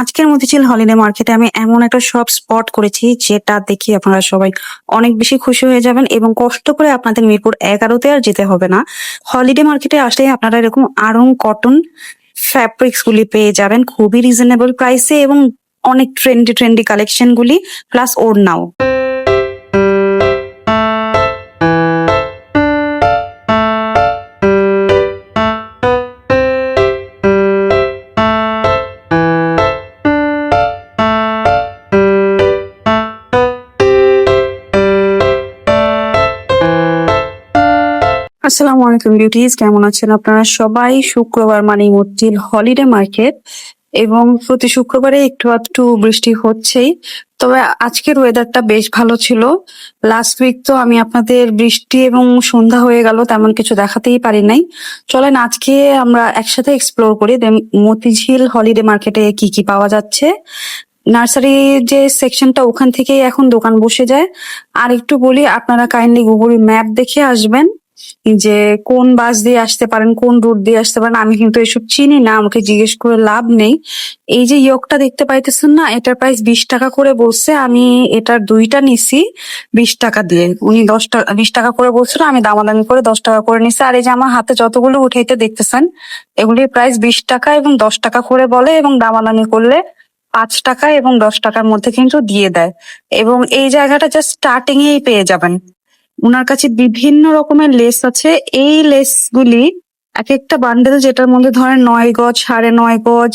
আজকের মতিঝিল হলিডে মার্কেটে আমি এমন একটা শপ স্পট করেছি যেটা দেখি আপনারা সবাই অনেক বেশি খুশি হয়ে যাবেন এবং কষ্ট করে আপনাদের মিরপুর এগারোতে আর যেতে হবে না। হলিডে মার্কেটে আসলে আপনারা এরকম আরং কটন ফ্যাব্রিক্স গুলি পেয়ে যাবেন খুবই রিজনেবল প্রাইসে এবং অনেক ট্রেন্ডি ট্রেন্ডি কালেকশন গুলি প্লাস ওড়নাও। আসসালামু আলাইকুম বিউটিজ কেমন আছেন আপনারা? সবাই শুক্রবার মানে মতিঝিল হলিডে মার্কেট এবং প্রতি শুক্রবারে একটু একটু বৃষ্টি হচ্ছেই। তবে আজকের ওয়েদারটা বেশ ভালো ছিল। লাস্ট উইক তো আমি আপনাদের বৃষ্টি এবং সন্ধ্যা হয়ে গেল, তেমন কিছু দেখাতেই পারি নাই। চলেন আজকে আমরা একসাথে এক্সপ্লোর করি মতিঝিল হলিডে মার্কেটে কি কি পাওয়া যাচ্ছে। নার্সারি যে সেকশনটা ওখান থেকেই এখন দোকান বসে যায়। আর একটু বলি, আপনারা কাইন্ডলি গুগল ম্যাপ দেখে আসবেন। যে কোন বাস দিয়ে আসতে পারেন, কোন রুট দিয়ে আসতে পারেন, আমি কিন্তু এসব চিনি না, আমাকে জিজ্ঞেস করে লাভ নেই। এই যে ইয়কটা দেখতে পাইতেছেন না, এটার প্রাইস বিশ টাকা করে বলছে, আমি এটার দুইটা নিছি, বিশ টাকা দিয়ে। উনি দশ টাকা বিশ টাকা করে বলছিল, আমি দামাদামি করে দশ টাকা করে নিছি। আর এই যে আমার হাতে যতগুলো উঠাইতে দেখতেছেন, এগুলির প্রাইস বিশ টাকা এবং দশ টাকা করে বলে এবং দামাদামি করলে পাঁচ টাকা এবং দশ টাকার মধ্যে কিন্তু দিয়ে দেয়। এবং এই জায়গাটা জাস্ট স্টার্টিং এই পেয়ে যাবেন। ওনার কাছে বিভিন্ন রকমের লেস আছে। এই লেস গুলি এক একটা বান্ডেল যেটার মধ্যে ধরেন নয় গজ, সাড়ে নয় গজ,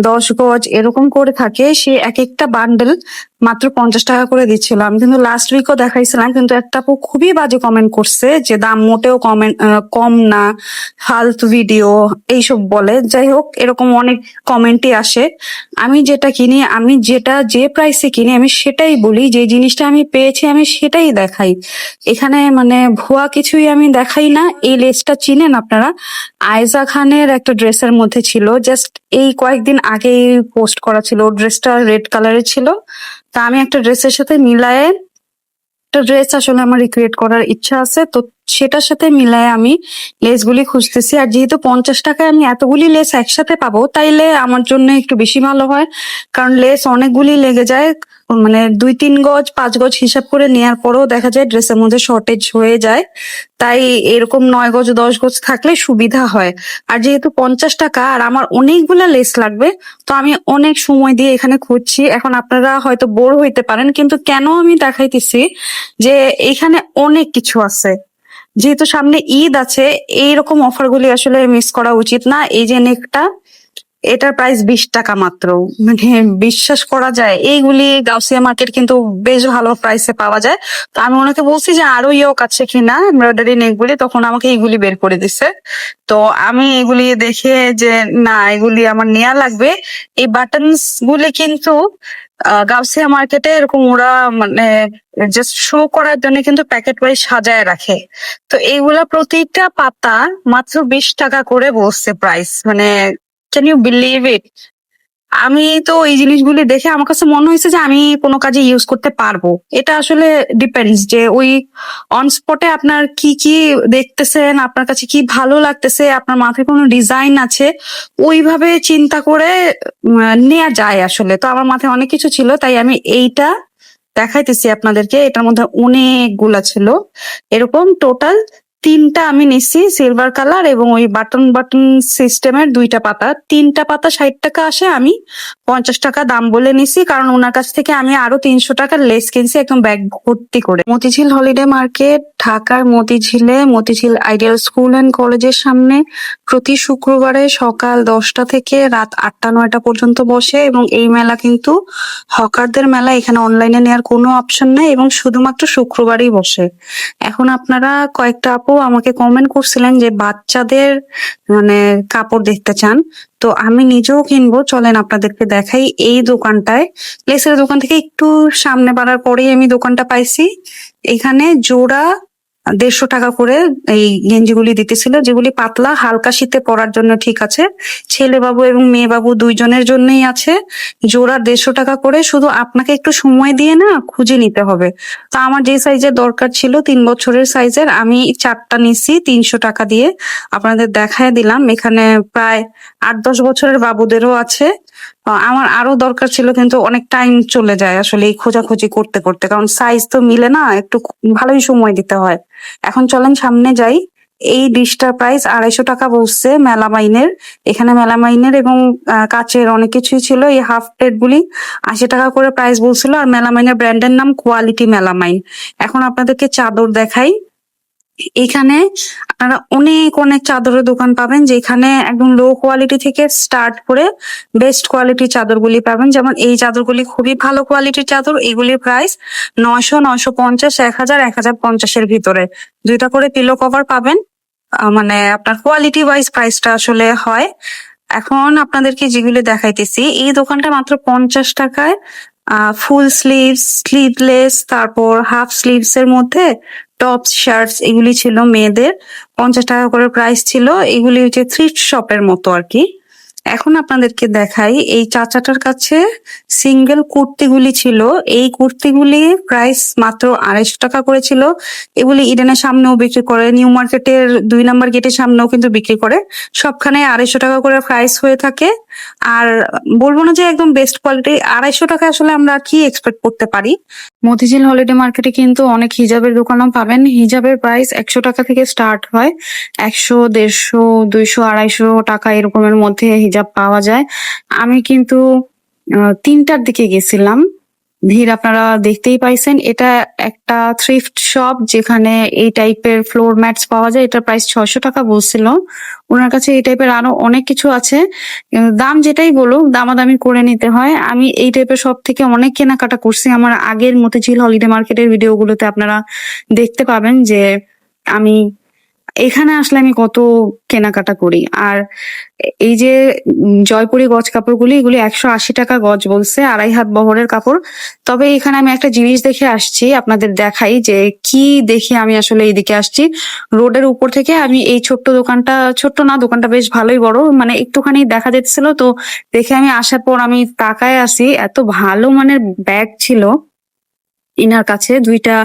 দশ গজ এরকম করে থাকে, সে এক একটা বান্ডেল মাত্র পঞ্চাশ টাকা করে দিচ্ছিল। আমি কিন্তু লাস্ট উইকও দেখাইছিলাম, কিন্তু একটা খুবই বাজে কমেন্ট করছে যে দাম মোটেও কমেন্ট কম না, ফালতু ভিডিও এইসব বলে। যাই হোক, এরকম অনেক কমেন্টই আসে। আমি যেটা কিনি, আমি যেটা যে প্রাইসে কিনি, আমি সেটাই বলি, যে জিনিসটা আমি পেয়েছি, আমি সেটাই দেখাই। এখানে মানে ভুয়া কিছুই আমি দেখাই না। এই লেসটা চিনেন আপনারা? আয়জা খানের একটা ড্রেসের মধ্যে ছিল জাস্ট এই কয়েকদিন আগেই পোস্ট করা ছিল ড্রেসটা রেড কালারের ছিল। তা আমি একটা ড্রেসের সাথে মিলায়ে, একটা ড্রেস আসলে আমার রিক্রিয়েট করার ইচ্ছা আছে, তো সেটার সাথে মিলায়ে আমি লেসগুলি খুঁজতেছি। আর যেহেতু পঞ্চাশ টাকায় আমি এতগুলি লেস একসাথে পাবো, তাইলে আমার জন্য একটু বেশি ভালো হয়। কারণ লেস অনেকগুলি লেগে যায় মানে দুই তিন গজ, পাঁচ গজ হিসাব করে নেওয়ার পরেও দেখা যায় ড্রেসের মধ্যে শর্টেজ হয়ে যায়। তাই এরকম নয় গজ, দশ গজ থাকলে সুবিধা হয়। আর যেহেতু পঞ্চাশ টাকা, আর আমার অনেকগুলা লেস লাগবে, তো আমি অনেক সময় দিয়ে এখানে খুঁজছি। এখন আপনারা হয়তো বোর হইতে পারেন, কিন্তু কেন আমি দেখাইতেছি যে এখানে অনেক কিছু আছে। যেহেতু সামনে ঈদ আছে, এইরকম অফার গুলি আসলে মিস করা উচিত না। এই যে নেকটা, এটার প্রাইস বিশ টাকা মাত্র। মানে বিশ্বাস করা যায়, এইগুলি গাউসিয়া মার্কেট কিন্তু বেশ ভালো প্রাইসে পাওয়া যায়। তো আমি ওনাকে বলছি যে আরও ইয়োক আছে কিনা এমব্রয়ডারি নেকগুলি তখন আমাকে এইগুলি বের করে দিছে। তো আমি এগুলি দেখে যে, না, এগুলি আমার নেওয়া লাগবে। এই বাটনস গুলি কিন্তু গাউসিয়া মার্কেটে এরকম ওরা মানে জাস্ট শো করার জন্য কিন্তু প্যাকেট ওয়াইজ সাজায় রাখে। তো এইগুলা প্রতিটা পাতা মাত্র বিশ টাকা করে বসছে প্রাইস মানে ক্যান ইউ বিলিভ ইট আমি তো এই জিনিসগুলি দেখে আমার কাছে মনে হয়েছে যে আমি কোনো কাজে ইউজ করতে পারব। এটা আসলে ডিপেন্ডস যে ওই অন স্পটে আপনার কি কি দেখতেছেন, আপনার কাছে কি ভালো লাগতেছে, আপনার মাথায় কোনো ডিজাইন আছে, ওইভাবে চিন্তা করে নেওয়া যায় আসলে। তো আমার মাথায় অনেক কিছু ছিল, তাই আমি এইটা দেখাইতেছি আপনাদেরকে। এটার মধ্যে অনেকগুলা ছিল। এরকম টোটাল তিনটা আমি নিছি সিলভার কালার এবং ওই বাটন বাটন সিস্টেমের দুইটা পাতা। তিনটা পাতা ষাট টাকা আসে, আমি পঞ্চাশ টাকা দাম বলে নিছি, কারণ ওনার কাছ থেকে আমি আরও তিনশো টাকার লেস কিনছি, একদম ব্যাগ ভর্তি করে। মতিঝিল হলিডে মার্কেট ঢাকার মতিঝিলে, মতিঝিল আইডিয়াল স্কুল অ্যান্ড কলেজের সামনে প্রতি শুক্রবারে সকাল দশটা থেকে রাত আটটা, নয়টা পর্যন্ত বসে এবং এই মেলা কিন্তু হকারদের মেলা, এখানে অনলাইনে নেওয়ার কোনো অপশন নেই এবং শুধুমাত্র শুক্রবারই বসে। এখন আপনারা কয়েকটা আপু আমাকে কমেন্ট করছিলেন যে বাচ্চাদের মানে কাপড় দেখতে চান। তো আমি নিজেও কিনবো, চলেন আপনাদেরকে দেখাই এই দোকানটায়। লেসের দোকান থেকে একটু সামনে বাড়ার পরেই আমি দোকানটা পাইছি। এখানে জোড়া দেড়শো টাকা করে এই গেঞ্জিগুলি দিতেছিল, যেগুলি পাতলা, হালকা শীতে পরার জন্য ঠিক আছে। ছেলে বাবু এবং মেয়ে বাবু দুইজনের জন্যই আছে। জোড়া দেড়শো টাকা করে শুধু আপনাকে একটু সময় দিয়ে না খুঁজে নিতে হবে। তো আমার যে সাইজের দরকার ছিল, তিন বছরের সাইজের, আমি চারটা নিছি তিনশো টাকা দিয়ে। আপনাদের দেখায় দিলাম, এখানে প্রায় আট দশ বছরের বাবুদেরও আছে। আমার আরও দরকার ছিল কিন্তু অনেক টাইম চলে যায় আসলে এই খোঁজাখুঁজি করতে করতে। কারণ সাইজ তো মিলে না, একটু ভালোই সময় দিতে হয়। এখন চলেন সামনে যাই। এই ডিশটার প্রাইস আড়াইশো টাকা বসছে মেলামাইনের। এখানে মেলামাইনের এবং কাচের অনেক কিছুই ছিল। এই হাফ প্লেট গুলি আশি টাকা করে প্রাইস বলছিল। আর মেলামাইনের ব্র্যান্ডের নাম কোয়ালিটি মেলামাইন। এখন আপনাদেরকে চাদর দেখাই। এখানে আপনারা অনেক অনেক চাদরের দোকান পাবেন, যেখানে একদম লো কোয়ালিটি থেকে স্টার্ট করে বেস্ট কোয়ালিটির চাদরগুলি পাবেন। যেমন এই চাদরগুলি খুবই ভালো কোয়ালিটির চাদর, এগুলির প্রাইস নয়শো নয়শো পঞ্চাশ, এক হাজার এক হাজার পঞ্চাশের ভিতরে। দুইটা করে পিলো কভার পাবেন। মানে আপনার কোয়ালিটি ওয়াইজ প্রাইসটা আসলে হয়। এখন আপনাদেরকে যেগুলি দেখাইতেছি, এই দোকানটা মাত্র পঞ্চাশ টাকায় ফুল স্লিভস স্লিভলেস তারপর হাফ স্লিভস এর মধ্যে টপস শার্টস এগুলি ছিল মেয়েদের। পঞ্চাশ টাকা করে প্রাইস ছিল। এগুলি হচ্ছে থ্রিফট শপের মতো আর কি। এখন আপনাদেরকে দেখাই, এই চাচাটার কাছে সিঙ্গেল কুর্তিগুলি ছিল। এই কুর্তিগুলি প্রাইস মাত্র আড়াইশো টাকা করে ছিল। এগুলি ইডেনের সামনেও বিক্রি করে, নিউ মার্কেটের দুই নাম্বার গেটের সামনেও কিন্তু বিক্রি করে। সবখানে আড়াইশো টাকা করে প্রাইস হয়ে থাকে। আর বলব না যে একদম বেস্ট কোয়ালিটি আড়াইশো টাকা আসলে আমরা কি এক্সপেক্ট করতে পারি? মতিঝিল হলিডে মার্কেটে কিন্তু অনেক হিজাবের দোকানও পাবেন। হিজাবের প্রাইস একশো টাকা থেকে স্টার্ট হয়। একশো, দেড়শো, দুইশো, আড়াইশো টাকা এরকমের মধ্যে হিজাব পাওয়া যায়। আমি কিন্তু তিনটার দিকে গেছিলাম। ভিড় আপনারা দেখতেই পাইছেন। এটা একটা থ্রিফট শপ যেখানে এই টাইপের ফ্লোর ম্যাটস পাওয়া যায়। এটার প্রাইস ছয়শো টাকা বলছিল। ওনার কাছে এই টাইপের আরও অনেক কিছু আছে। দাম যেটাই বলুক, দামাদামি করে নিতে হয়। আমি এই টাইপের সব থেকে অনেক কেনাকাটা করছি। আমার আগের মতে মতিঝিল হলিডে মার্কেটের ভিডিওগুলোতে আপনারা দেখতে পাবেন যে আমি এখানে আসলে আমি কত কেনাকাটা করি। আর এই যে জয়পুরি গজ কাপড়গুলি, এগুলি একশো আশি টাকা গজ বলছে, আড়াই হাত বহরের কাপড়। তবে এখানে আমি একটা জিনিস দেখে আসছি, আপনাদের দেখাই যে কি দেখে আমি আসলে এইদিকে আসছি। রোডের উপর থেকে আমি এই ছোট্ট দোকানটা, ছোট্ট না, দোকানটা বেশ ভালোই বড় মানে একটুখানি দেখা যাচ্ছিল। তো দেখে আমি আসার পর আমি তাকায় আসি এত ভালো মানের ব্যাগ ছিল। ইনার কাছে দুইটা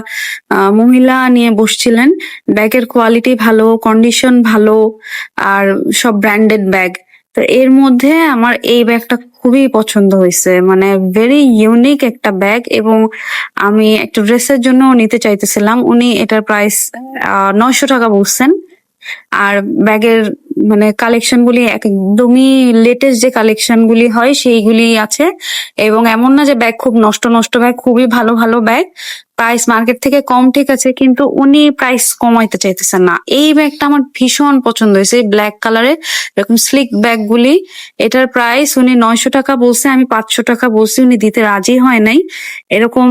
মহিলা নিয়ে বসছিলেন। ব্যাগের কোয়ালিটি ভালো কন্ডিশন ভালো, আর সব ব্র্যান্ডেড ব্যাগ তো এর মধ্যে আমার এই ব্যাগটা খুবই পছন্দ হয়েছে। মানে ভেরি ইউনিক একটা ব্যাগ এবং আমি একটা ড্রেসের জন্য নিতে চাইতেছিলাম। উনি এটার প্রাইস নয়শো টাকা বলছেন। আর ব্যাগের মানে কালেকশন গুলি একদমই লেটেস্ট যে কালেকশন গুলি হয়, সেইগুলি আছে। এবং এমন না যে ব্যাগ খুব নষ্ট নষ্ট ব্যাগ খুবই ভালো ভালো ব্যাগ প্রাইস মার্কেট থেকে কম ঠিক আছে, কিন্তু উনি প্রাইস কমাইতে চাইতেছেন না। এই ব্যাগটা আমার ভীষণ পছন্দ হয়েছে ব্ল্যাক কালারের এরকম স্লিক ব্যাগ গুলি এটার প্রাইস উনি নয়শো টাকা বলছে, আমি পাঁচশো টাকা বলছি, উনি দিতে রাজি হয় নাই। এরকম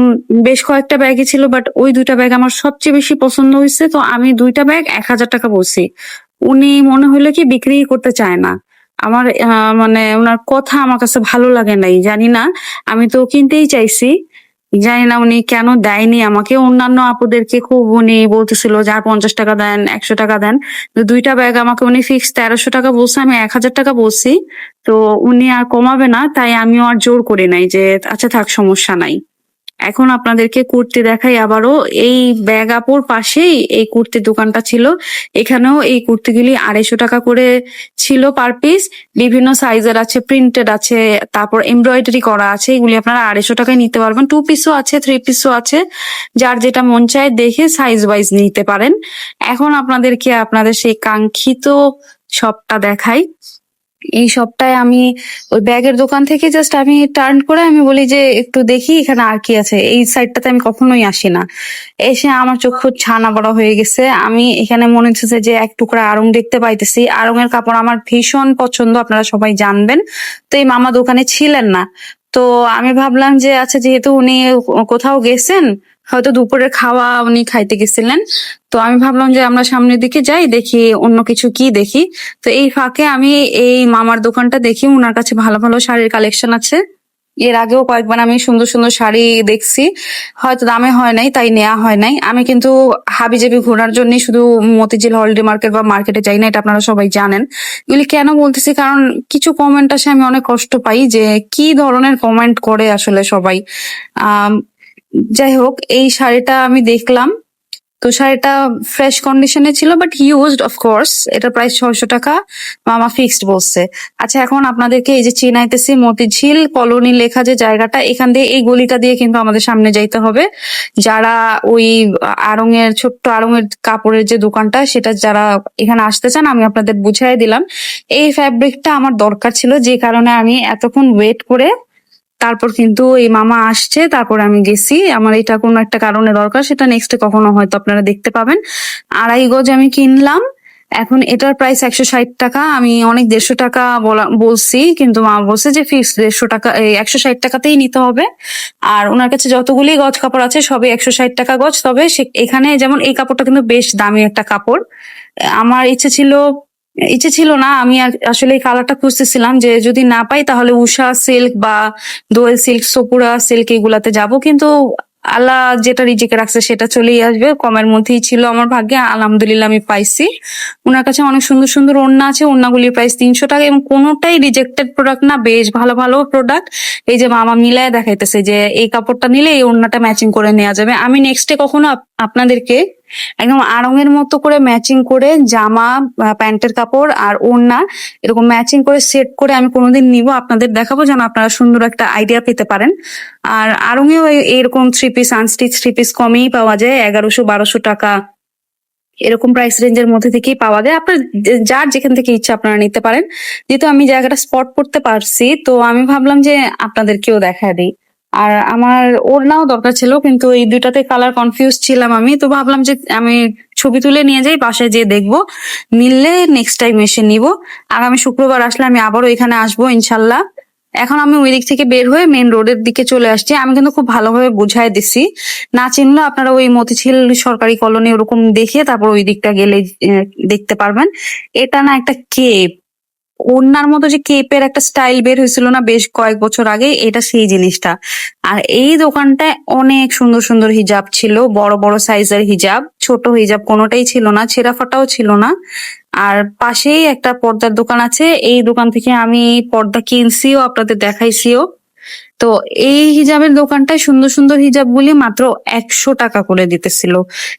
বেশ কয়েকটা ব্যাগই ছিল বাট ওই দুইটা ব্যাগ আমার সবচেয়ে বেশি পছন্দ হয়েছে, তো আমি দুইটা ব্যাগ এক হাজার টাকা বলছি। উনি মনে হলো কি বিক্রি করতে চায় না। আমার মানে ওনার কথা আমার কাছে ভালো লাগে নাই, জানি না। আমি তো কিনতেই চাইছি। জানি না উনি কেন দেয়নি আমাকে। অন্যান্য আপুদেরকে খুব উনি বলতেছিল যে, আর পঞ্চাশ টাকা দেন, একশো টাকা দেন। তো দুইটা ব্যাগ আমাকে উনি ফিক্স তেরোশো টাকা বলছে, আমি এক হাজার টাকা বলছি। তো উনি আর কমাবে না, তাই আমিও আর জোর করি নাই যে আচ্ছা থাক, সমস্যা নাই। এখন আপনাদেরকে কুর্তি দেখাই আবারও। এই ব্যাগ আপুর পাশেই এই কুর্তির দোকানটা ছিল। এখানেও এই কুর্তিগুলি আড়াইশো টাকা করে ছিল পার পিস বিভিন্ন সাইজের আছে প্রিন্টেড আছে, তারপর এমব্রয়ডারি করা আছে। এগুলি আপনারা আড়াইশো টাকায় নিতে পারবেন। টু পিসও আছে থ্রি পিসও আছে। যার যেটা মন চায় দেখে সাইজ ওয়াইজ নিতে পারেন। এখন আপনাদেরকে আপনাদের সেই কাঙ্ক্ষিত শপটা দেখাই। এই সবটাই আমি ওই ব্যাগের দোকান থেকে জাস্ট আমি টার্ন করে আমি বলি যে, একটু দেখি এখানে আর কি আছে। এই সাইডটাতে আমি কখনোই আসি না। এসে আমার চক্ষু ছানা বড় হয়ে গেছে। আমি এখানে মনে হচ্ছে যে, এক টুকরা আড়ং দেখতে পাইতেছি। আড়ংয়ের কাপড় আমার ভীষণ পছন্দ, আপনারা সবাই জানবেন। তো এই মামা দোকানে ছিলেন না। তো আমি ভাবলাম যে আচ্ছা যেহেতু উনি কোথাও গেছেন হয়তো দুপুরের খাওয়া উনি খাইতে গেছিলেন। তো আমি ভাবলাম যে আমরা সামনের দিকে যাই, দেখি অন্য কিছু কি দেখি। তো এই ফাঁকে আমি এই মামার দোকানটা দেখি ওনার কাছে ভালো ভালো শাড়ির কালেকশন আছে। এর আগেও কয়েকবার আমি সুন্দর সুন্দর শাড়ি দেখছি। হয়তো দামে হয় নাই, তাই নেওয়া হয় নাই। আমি কিন্তু হাবিজাবি ঘোরার জন্য শুধু মতিঝিল হলিডে মার্কেট বা মার্কেটে যাই না, এটা আপনারা সবাই জানেন। এগুলি কেন বলতেছি, কারণ কিছু কমেন্ট আসে, আমি অনেক কষ্ট পাই যে কি ধরনের কমেন্ট করে আসলে সবাই। যাই হোক এই শাড়িটা আমি দেখলাম। তো শাড়িটা ফ্রেশ কন্ডিশনে ছিল বাট ইউজড অফ কোর্স এটা প্রায় ছয়শো টাকা। মামা ফিক্সড বলছে। আচ্ছা এখন আপনাদেরকে এই যে চিনাইতেছি মতিঝিল কলোনি লেখা যে জায়গাটা, এখান দিয়ে এই গলিটা দিয়ে কিন্তু আমাদের সামনে যাইতে হবে। যারা ওই আড়ঙের, ছোট্ট আড়ঙের কাপড়ের যে দোকানটা, সেটা যারা এখানে আসতে চান, আমি আপনাদের বুঝাই দিলাম। এই ফ্যাব্রিকটা আমার দরকার ছিল, যে কারণে আমি এতক্ষণ ওয়েট করে তারপর কিন্তু এই মামা আসছে, তারপর আমি গেছি। আমার এটা কোনো একটা কারণে দরকার, সেটা নেক্সটে কখনো হয়তো আপনারা দেখতে পাবেন। আড়াই গজ আমি কিনলাম। এখন এটার প্রাইস একশো ষাট টাকা। আমি অনেক দেড়শো টাকা বলা- বলছি, কিন্তু মা বলছে যে ফিক্স দেড়শো টাকা একশো ষাট টাকাতেই নিতে হবে। আর ওনার কাছে যতগুলি গজ কাপড় আছে, সবই একশো ষাট টাকা গজ। তবে এখানে যেমন এই কাপড়টা কিন্তু বেশ দামি একটা কাপড়। আমার ইচ্ছে ছিল ইচ্ছে ছিল না, আমি আসলে এই কালারটা খুঁজতেছিলাম যে যদি না পাই তাহলে উষা সিল্ক বা দোয়েল সিল্ক সপুরা সিল্ক এগুলাতে যাব। কিন্তু আল্লাহ যেটা রিজিকে রাখছে সেটা চলেই আসবে। কমের মধ্যেই ছিল আমার ভাগ্যে, আলহামদুলিল্লাহ আমি পাইছি। ওনার কাছে অনেক সুন্দর সুন্দর ওড়না আছে, ওড়নাগুলির প্রাইস তিনশো টাকা এবং কোনোটাই রিজেক্টেড প্রোডাক্ট না, বেশ ভালো ভালো প্রোডাক্ট এই যে মামা মিলায় দেখাইতেছে যে এই কাপড়টা নিলে এই ওড়নাটা ম্যাচিং করে নেওয়া যাবে। আমি নেক্সটে কখনো আপ- আপনাদেরকে একদম আড়ঙের মতো করে ম্যাচিং করে জামা প্যান্টের কাপড় আর ওড়না এরকম ম্যাচিং করে সেট করে আমি কোনোদিন নিব। আপনাদের দেখাবো যেন আপনারা সুন্দর একটা আইডিয়া পেতে পারেন। আর আড়ঙেও এরকম three piece unstitch three piece কমেই পাওয়া যায়, এগারোশো, বারোশো টাকা এরকম প্রাইস রেঞ্জের মধ্যে থেকেই পাওয়া যায়। আপনার যার যেখান থেকে ইচ্ছা আপনারা নিতে পারেন। যেহেতু আমি জায়গাটা স্পট করতে পারছি, তো আমি ভাবলাম যে আপনাদেরকেও দেখা দিই। আর আমার ওড়নাও দরকার ছিল, কিন্তু এই দুইটাতে কালার কনফিউজ ছিলাম আমি। তো ভাবলাম যে আমি ছবি তুলে নিয়ে যাই, বাসায় যেয়ে দেখব। মিললে নেক্সট টাইম এসে নিব। আগামী শুক্রবার আসলে আমি আবারও এখানে আসব, ইনশাল্লাহ। এখন আমি ওই দিক থেকে বের হয়ে মেন রোডের দিকে চলে আসছি। আমি কিন্তু খুব ভালোভাবে বুঝাই দিছি। না চিনলে আপনারা ওই মতিঝিল সরকারি কলোনি ওরকম দেখে তারপর ওই দিকটা গেলে দেখতে পারবেন। এটা না একটা কেপ ওনার মতো যে কেপের একটা স্টাইল বের হয়েছিল না বেশ কয়েক বছর আগে, এটা সেই জিনিসটা। আর এই দোকানটায় অনেক সুন্দর সুন্দর হিজাব ছিল, বড় বড় সাইজের হিজাব, ছোট হিজাব কোনোটাই ছিল না ছেঁড়া ফাটাও ছিল না। আর পাশেই একটা পর্দার দোকান আছে, এই দোকান থেকে আমি পর্দা কিনছিও, আপনাদের দেখাইছিও। তো এই হিজাবের দোকানটায় সুন্দর সুন্দর হিজাব গুলি মাত্র একশো টাকা করে দিতেছিল।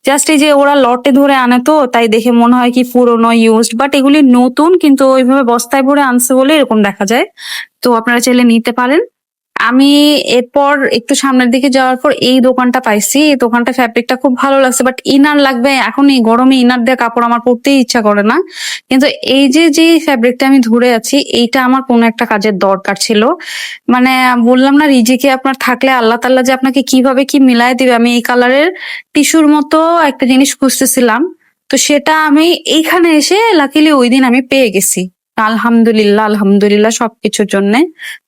জাস্ট এই যে ওরা লটে ধরে আনে তো, তাই দেখে মনে হয় কি পুরোনো ইউজড বাট এগুলি নতুন, কিন্তু ওইভাবে বস্তায় ভরে আনছে বলে এরকম দেখা যায়। তো আপনারা চাইলে নিতে পারেন। আমি এরপর একটু সামনের দিকে যাওয়ার পর এই দোকানটা পাইছি। এই দোকানটা ফ্যাব্রিকটা খুব ভালো লাগছে বাট ইনার লাগবে। এখন এই গরমে ইনার দেওয়া কাপড় আমার পরতেই ইচ্ছা করে না। কিন্তু এই যে যে ফ্যাব্রিকটা আমি ধরে আছি, এইটা আমার কোনো একটা কাজের দরকার ছিল। মানে বললাম না রিজিকে আপনার থাকলে আল্লাহ তাল্লাহ যে আপনাকে কীভাবে কি মিলাই দিবে? আমি এই কালারের টিস্যুর মতো একটা জিনিস খুঁজতেছিলাম। তো সেটা আমি এইখানে এসে লাকিলি ওই দিন আমি পেয়ে গেছি। আলহামদুলিল্লাহ আলহামদুলিল্লাহ সবকিছুর জন্য।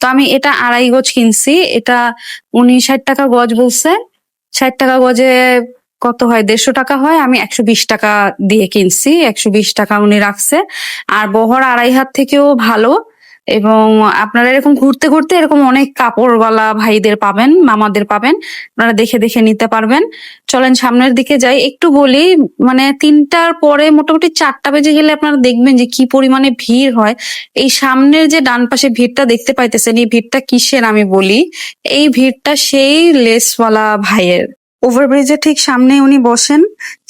তো আমি এটা আড়াই গজ কিনছি, এটা উনি ষাট টাকা গজ বলছে। ষাট টাকা গজে কত হয়? দেড়শো টাকা হয়, আমি একশো বিশ টাকা দিয়ে কিনছি, একশো বিশ টাকা উনি রাখছে। আর বহর আড়াই হাত থেকেও ভালো। এবং আপনারা এরকম ঘুরতে ঘুরতে এরকম অনেক কাপড়ওয়ালা ভাইদের পাবেন, মামাদের পাবেন। আপনারা দেখে দেখে নিতে পারবেন। চলেন সামনের দিকে যাই। একটু বলি মানে তিনটার পরে মোটামুটি চারটা বেজে গেলে আপনারা দেখবেন যে কি পরিমাণে ভিড় হয়। এই সামনের যে ডান পাশে ভিড়টা দেখতে পাইতেছেন, এই ভিড়টা কিসের আমি বলি? এই ভিড়টা সেই লেসওয়ালা ভাইয়ের। ওভারব্রিজের ঠিক সামনে উনি বসেন।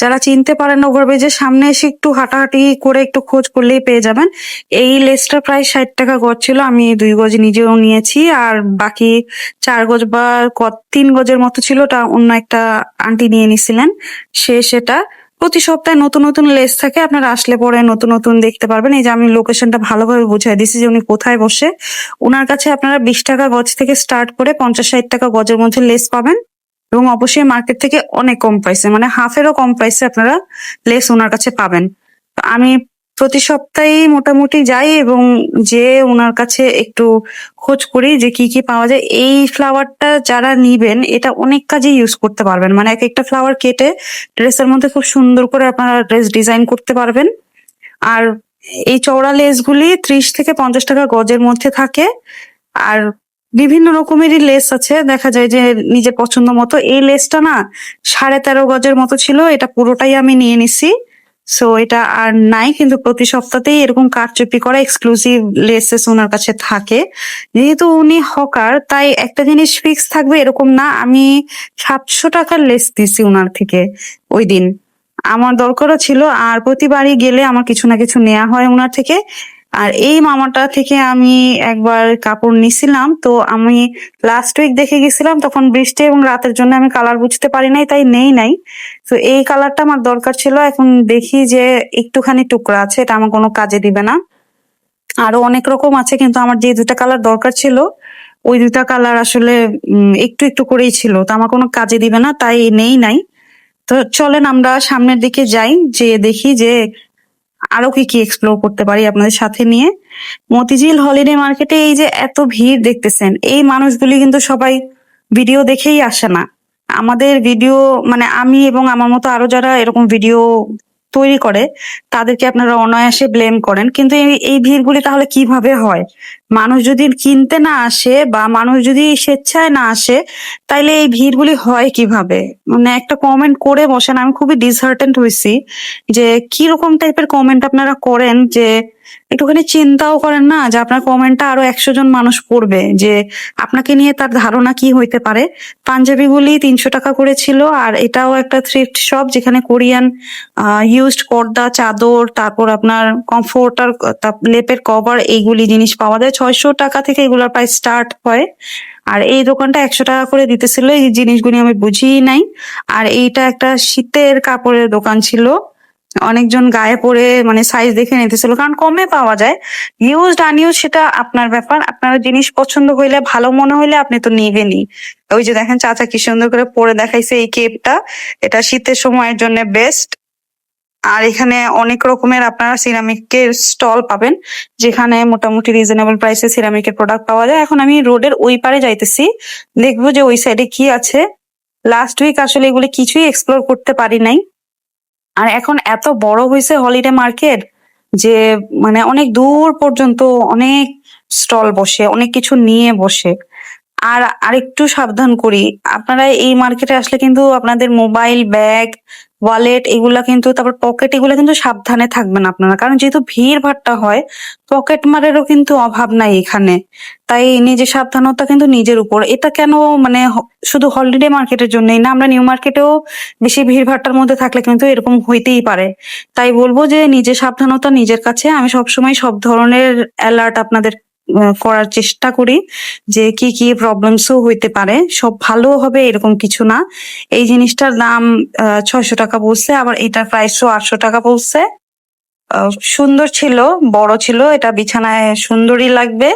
যারা চিনতে পারেন ওভারব্রিজের সামনে এসে একটু হাঁটাহাঁটি করে একটু খোঁজ করলেই পেয়ে যাবেন। এই লেসটা প্রায় ষাট টাকা গজ ছিল, আমি দুই গজ নিজেও নিয়েছি। আর বাকি চার গজ বা তিন গজের মতো ছিল, ওটা অন্য একটা আন্টি নিয়ে নিছিলেন। সে সেটা। প্রতি সপ্তাহে নতুন নতুন লেস থাকে, আপনারা আসলে পরে নতুন নতুন দেখতে পারবেন। এই যে আমি লোকেশনটা ভালোভাবে বুঝাই দিছি যে উনি কোথায় বসে। ওনার কাছে আপনারা বিশ টাকা গজ থেকে স্টার্ট করে পঞ্চাশ ষাট টাকা গজের মধ্যে লেস পাবেন। এবং অবশ্যই মার্কেট থেকে অনেক কম প্রাইসে মানে হাফেরও কম প্রাইসে আপনারা লেস ওনার কাছে পাবেন। আমি প্রতি সপ্তাহেই মোটামুটি যাই এবং যে ওনার কাছে একটু খোঁজ করি যে কি কি পাওয়া যায়। এই ফ্লাওয়ারটা যারা নিবেন, এটা অনেক কাজে ইউজ করতে পারবেন। মানে এক একটা ফ্লাওয়ার কেটে ড্রেসের মধ্যে খুব সুন্দর করে আপনারা ড্রেস ডিজাইন করতে পারবেন। আর এই চওড়া লেসগুলি ত্রিশ থেকে পঞ্চাশ টাকা গজের মধ্যে থাকে। আর বিভিন্ন রকমেরই লেস আছে। দেখা যায় যে নিজের পছন্দ মতো। এই লেসটা না সাড়ে তেরো গজের মতো ছিল। এটা পুরোটাই আমি নিয়ে নিছি। সো এটা আর নাই, কিন্তু প্রতি সপ্তাহতেই এরকম কারচুপি করা এক্সক্লুসিভ লেসেস ওনার কাছে থাকে। যেহেতু উনি হকার তাই একটা জিনিস ফিক্স থাকবে এরকম না। আমি সাতশো টাকার লেস দিছি ওনার থেকে ওই দিন। আমার দরকারও ছিল, আর প্রতিবারই গেলে আমার কিছু না কিছু নেওয়া হয় ওনার থেকে। আর এই মামাটা থেকে আমি একবার কাপড় নিছিলাম, তো আমি লাস্ট উইক দেখে গেছিলাম, তখন বৃষ্টি এবং রাতের জন্য আমি কালার বুঝতে পারি নাই, তাই নেই নাই। তো এই কালারটা আমার দরকার ছিল, এখন দেখি যে একটুখানি টুকরা আছে, এটা আমার কোনো কাজে দিবে না। আরও অনেক রকম আছে, কিন্তু আমার যে দুটা কালার দরকার ছিল, ওই দুটা কালার আসলে একটু একটু করেই ছিল, তো আমার কোনো কাজে দিবে না, তাই নেই নাই। তো চলেন আমরা সামনের দিকে যাই যে দেখি যে আরও কি কি এক্সপ্লোর করতে পারি আপনাদের সাথে নিয়ে। মতিঝিল হলিডে মার্কেটে এই যে এত ভিড় দেখতেছেন, এই মানুষগুলি কিন্তু সবাই ভিডিও দেখেই আসে না। আমাদের ভিডিও মানে আমি এবং আমার মতো আরও যারা এরকম ভিডিও তৈরি করে, তাদেরকে আপনারা অনায়াসে ব্লেম করেন। কিন্তু এই ভিড়গুলি তাহলে কীভাবে হয়? মানুষ যদি কিনতে না আসে বা মানুষ যদি স্বেচ্ছায় না আসে, তাইলে এই ভিড়গুলি হয় কীভাবে? মানে একটা কমেন্ট করে বসেন, আমি খুবই ডিসহার্টেন্ট হয়েছি যে কীরকম টাইপের কমেন্ট আপনারা করেন যে একটুখানি চিন্তাও করেন না যে আপনার কমেন্টটা আরও একশো জন মানুষ পড়বে যে আপনাকে নিয়ে তার ধারণা কি হইতে পারে। পাঞ্জাবিগুলি তিনশো টাকা করে ছিল, আর এটাও একটা থ্রিফট শপ যেখানে কোরিয়ান ইউজড পর্দা, চাদর, তারপর আপনার কমফোর্টার লেপের কভার এইগুলি জিনিস পাওয়া যায়। ছয়শো টাকা থেকে এগুলোর প্রায় স্টার্ট হয়। আর এই দোকানটা একশো টাকা করে দিতেছিল, এই জিনিসগুলি আমি বুঝিই নাই। আর এইটা একটা শীতের কাপড়ের দোকান ছিল। অনেকজন গায়ে পরে মানে সাইজ দেখে নিতেছিল। কারণ কমে পাওয়া যায়। ইউজড আনইউজ সেটা আপনার ব্যাপার। আপনার জিনিস পছন্দ হইলে, ভালো মনে হইলে আপনি তো নিবেনই। ওই যে দেখেন, চাচা কি সুন্দর করে পরে দেখাইছে এই কেপটা এটা শীতের সময়ের জন্য বেস্ট আর এখানে অনেক রকমের আপনারা সিরামিকের স্টল পাবেন, যেখানে মোটামুটি রিজনেবল প্রাইসে সিরামিকের প্রোডাক্ট পাওয়া যায়। এখন আমি রোডের ওই পারে যাইতেছি। দেখব যে ওই সাইডে কি আছে। লাস্ট উইক আসলে এগুলি কিছুই এক্সপ্লোর করতে পারি নাই। আর এখন এত বড় হয়েছে হলিডে মার্কেট যে মানে অনেক দূর পর্যন্ত অনেক স্টল বসে, অনেক কিছু নিয়ে বসে। আর আরেকটু সাবধান করি। আপনারা এই মার্কেটে আসলে কিন্তু আপনাদের মোবাইল ব্যাগ ওয়ালেট এগুলা কিন্তু, তারপর পকেট এগুলা কিন্তু সাবধানে থাকবেন আপনারা। কারণ যেহেতু ভিড় ভাট্টা হয় পকেট মারেরও কিন্তু অভাব নাই এখানে। তাই নিজের সাবধানতা কিন্তু নিজের উপর। এটা কেন মানে শুধু হলিডে মার্কেটের জন্যই না, আমরা নিউ মার্কেটেও বেশি ভিড় ভাট্টার মধ্যে থাকলে কিন্তু এরকম হইতেই পারে। তাই বলব যে নিজের সাবধানতা নিজের কাছে। আমি সবসময় সব ধরনের অ্যালার্ট আপনাদের করার চেষ্টা করি যে কি কি প্রবলেমসও হইতে পারে। সব ভালো হবে এরকম কিছু না। এই জিনিসটার দাম ছয়শো টাকা বলছে, আবার এটার প্রাইসও আটশো টাকা বলছে। সুন্দর ছিল, বড় ছিল, এটা বিছানায় সুন্দরই লাগবে।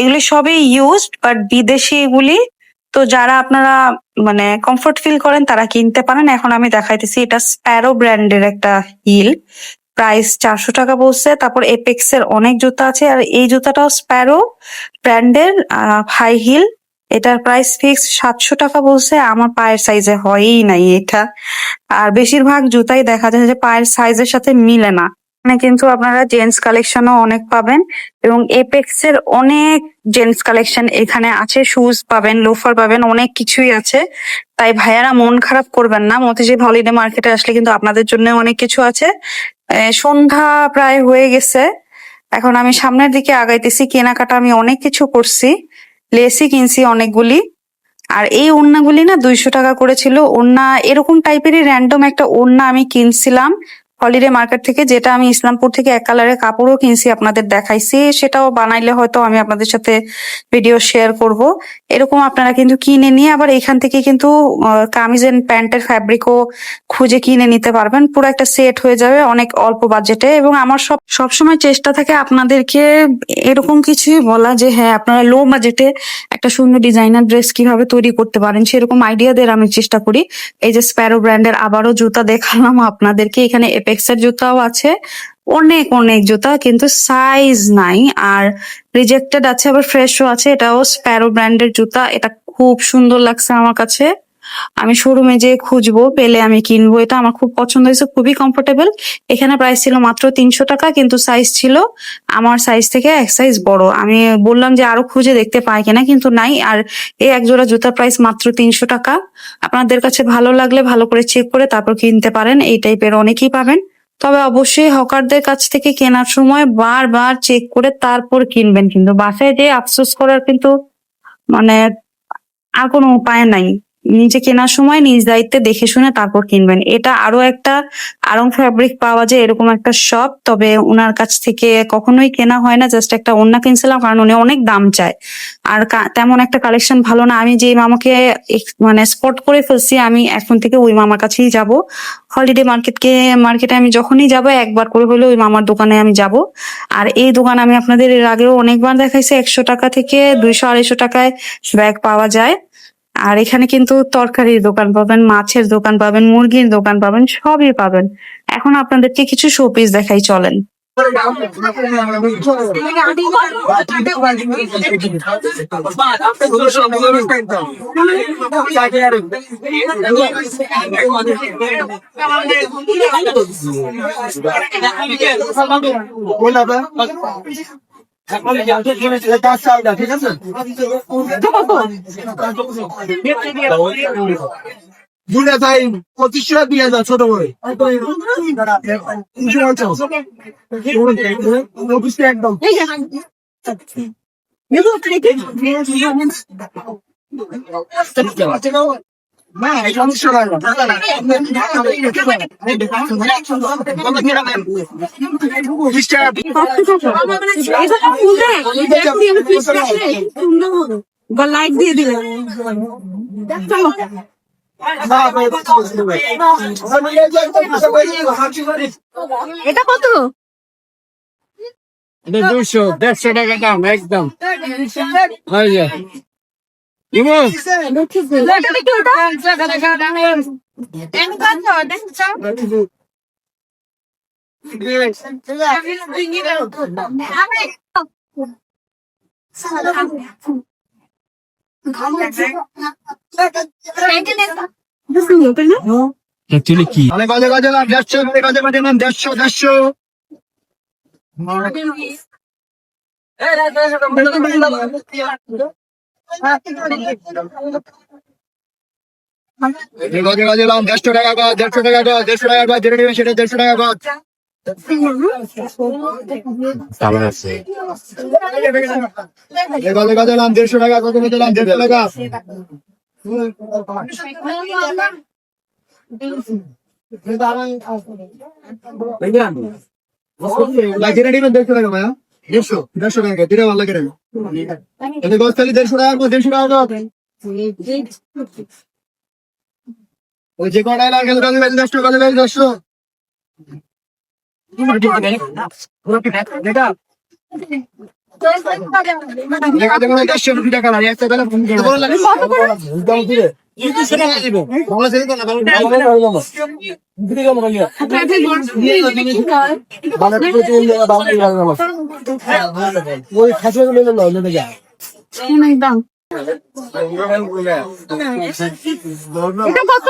এগুলি সবই ইউজড বাট বিদেশি এগুলি তো যারা আপনারা মানে কমফোর্ট ফিল করেন তারা কিনতে পারেন। এখন আমি দেখাইতেছি, এটা স্প্যারো ব্র্যান্ডের একটা হিল প্রাইস চারশো টাকা বলছে। তারপর এপেক্স এর অনেক জুতা আছে। আর এই জুতাটাও স্প্যারো ব্র্যান্ডের হাই হিল এটার প্রাইস ফিক্স সাতশো টাকা বলছে। আমার পায়ের সাইজে হয়ই নাই এটা। আর বেশিরভাগ জুতাই দেখা যায় যে পায়ের সাইজের সাথে মিলে না। এখানে কিন্তু আপনারা জেন্টস কালেকশনও অনেক পাবেন। এবং এপেক্স এর অনেক জেন্টস কালেকশন এখানে আছে। শুজ পাবেন লোফার পাবেন, অনেক কিছুই আছে। তাই ভাইয়ারা মন খারাপ করবেন না। মতিঝিল হলিডে মার্কেটে আসলে কিন্তু আপনাদের জন্য অনেক কিছু আছে। সন্ধ্যা প্রায় হয়ে গেছে। এখন আমি সামনের দিকে আগাইতেছি। কেনাকাটা আমি অনেক কিছু করছি। লেসি কিনছি অনেকগুলি। আর এই ওড়নাগুলি না দুইশো টাকা করেছিল ওড়না এরকম টাইপেরই র্যান্ডম একটা ওড়না আমি কিনছিলাম। হলিডে মার্কেট থেকে, যেটা আমি ইসলামপুর থেকে এক কালারের কাপড়ও কিনছি আপনাদের দেখাইছি, সেটাও বানাইলে হয়তো আমি আপনাদের সাথে ভিডিও শেয়ার করব। এরকম আপনারা কিন্তু কিনে নিয়ে আবার এখান থেকে কিন্তু কামিজ এন্ড প্যান্টের ফ্যাব্রিকও খুঁজে কিনে নিতে পারবেন। পুরো একটা সেট হয়ে যাবে অনেক অল্প বাজেটে এবং আমার সব, সবসময় চেষ্টা থাকে আপনাদেরকে এরকম কিছুই বলা যে হ্যাঁ আপনারা লো বাজেটে একটা সুন্দর ডিজাইনার ড্রেস কীভাবে তৈরি করতে পারেন, সেরকম আইডিয়া দেওয়ার আমি চেষ্টা করি। এই যে স্প্যারো ব্র্যান্ডের আবারও জুতা দেখালাম আপনাদেরকে, এখানে এর জুতাও আছে। অনেক অনেক জুতা, কিন্তু সাইজ নাই। আর রিজেক্টেড আছে, আবার ফ্রেশও আছে। এটাও স্প্যারো ব্র্যান্ডের জুতা। এটা খুব সুন্দর লাগছে আমার কাছে। আমি শোরুমে যেয়ে খুঁজবো, পেলে আমি কিনবো, এটা আমার খুব পছন্দ হয়েছে, খুবই কমফোর্টেবল এখানে প্রাইস ছিল মাত্র তিনশো টাকা, কিন্তু সাইজ ছিল আমার সাইজ থেকে এক সাইজ বড়। আমি বললাম যে আরও খুঁজে দেখতে পাই কিনা, কিন্তু নাই। আর এই এক জোড়া জুতার প্রাইস মাত্র তিনশো টাকা। আপনাদের কাছে ভালো লাগলে ভালো করে চেক করে তারপর কিনতে পারেন, এই টাইপের অনেকেই পাবেন। তবে অবশ্যই হকারদের কাছ থেকে কেনার সময় বারবার চেক করে তারপর কিনবেন। কিন্তু বাসায় যে আফসোস করার কিন্তু মানে আর কোনো উপায় নাই। নিজে কেনার সময় নিজ দায়িত্বে দেখে শুনে তারপর কিনবেন। এটা আরও একটা আরং ফ্যাব্রিক পাওয়া যায়, এরকম একটা শপ তবে ওনার কাছ থেকে কখনোই কেনা হয় না জাস্ট একটা ওন্না কিনছিলাম, কারণ উনি অনেক দাম চায়। আর তেমন একটা কালেকশন ভালো না, আমি যে মামাকে মানে স্পট করে ফেলছি, আমি এখন থেকে ওই মামার কাছেই যাব। হলিডে মার্কেটকে মার্কেটে আমি যখনই যাব, একবার করে হলেও ওই মামার দোকানে আমি যাব। আর এই দোকান আমি আপনাদের এর আগেও অনেকবার দেখাইছি, একশো টাকা থেকে দুইশো আড়াইশো টাকায় ব্যাগ পাওয়া যায়। আর এখানে কিন্তু তরকারির দোকান পাবেন, মাছের দোকান পাবেন, মুরগির দোকান পাবেন, সবই পাবেন। এখন আপনাদেরকে কিছু শোপিস দেখাই, চলেন। দুটা তাই পঁচিশ টাকা দিয়ে যা ছোট করে। একদম। না এই পঁচিশ টাকা লাইট দিয়ে দিলে এটা কত দুশো দেড়শো টাকা দাম একদম হয়ে অ্যাকচুয়ালি কি? মানে গজে গজে নাম দেড়শো গজে গজে নাম দেড়শো দেড়শো। নাম দেড়শো টাকা গজ দেড়শো টাকা গজ দেড়শো টাকা গজ যেটা নেবেন সেটা দেড়শো টাকা গজ দেড়শো টাকা গজে নাম দেড়শো টাকা যেটা নেবেন দেড়শো টাকা ভাইয়া দেড়শো দেড়শো টাকা যেটা ভালো লাগে এটা গছ খালি দেড়শো টাকা গজ, দেড়শো টাকা গজ ওই যে কটায় লাগে গজে গজে দেড়শো টাকা গজে দেড়শো। এটা দেখা দেখো না দেড়শো কোটি টাকা লাগে একটা তাহলে ফোন করে বাংলা ছেড়ে দাও না, এটা কত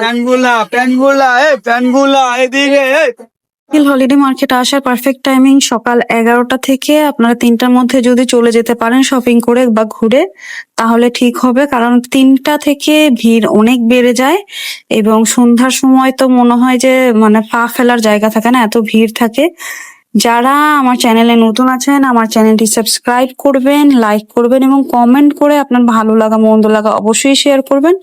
প্যানগুলা প্যানগুলা এ প্যানগুলা এদিকে হিল হলিডে মার্কেট আসার পারফেক্ট টাইমিং সকাল এগারোটা থেকে আপনারা তিনটার মধ্যে যদি চলে যেতে পারেন শপিং করে বা ঘুরে, তাহলে ঠিক হবে। কারণ তিনটা থেকে ভিড় অনেক বেড়ে যায় এবং সন্ধ্যার সময় তো মনে হয় যে মানে পা ফেলার জায়গা থাকে না, এত ভিড় থাকে। যারা আমার চ্যানেলে নতুন আছেন, আমার চ্যানেলটি সাবস্ক্রাইব করবেন লাইক করবেন এবং কমেন্ট করে আপনার ভালো লাগা, মন্দ লাগা অবশ্যই শেয়ার করবেন।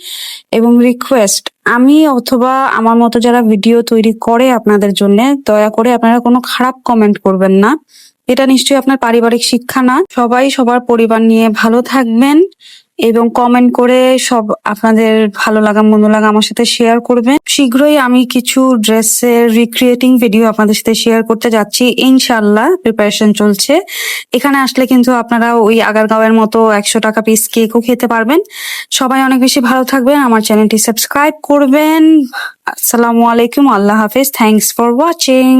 এবং রিকোয়েস্ট আমি অথবা আমার মতো যারা ভিডিও তৈরি করে আপনাদের জন্য, দয়া করে আপনারা কোনো খারাপ কমেন্ট করবেন না। এটা নিশ্চয়ই আপনার পারিবারিক শিক্ষা না। সবাই সবার পরিবার নিয়ে ভালো থাকবেন। এবং কমেন্ট করে সব আপনাদের ভালো লাগা, মন্দ লাগা আমার সাথে শেয়ার করবেন। শীঘ্রই আমি কিছু ড্রেসের রিক্রিয়েটিং ভিডিও আপনাদের সাথে শেয়ার করতে যাচ্ছি। ইনশাল্লাহ প্রিপারেশন চলছে। এখানে আসলে কিন্তু আপনারা ওই আগারগাঁওয়ের মতো একশো টাকা পিস কেকও খেতে পারবেন। সবাই অনেক বেশি ভালো থাকবেন। আমার চ্যানেলটি সাবস্ক্রাইব করবেন। আসসালামু আলাইকুম। আল্লাহ হাফেজ। Thanks for watching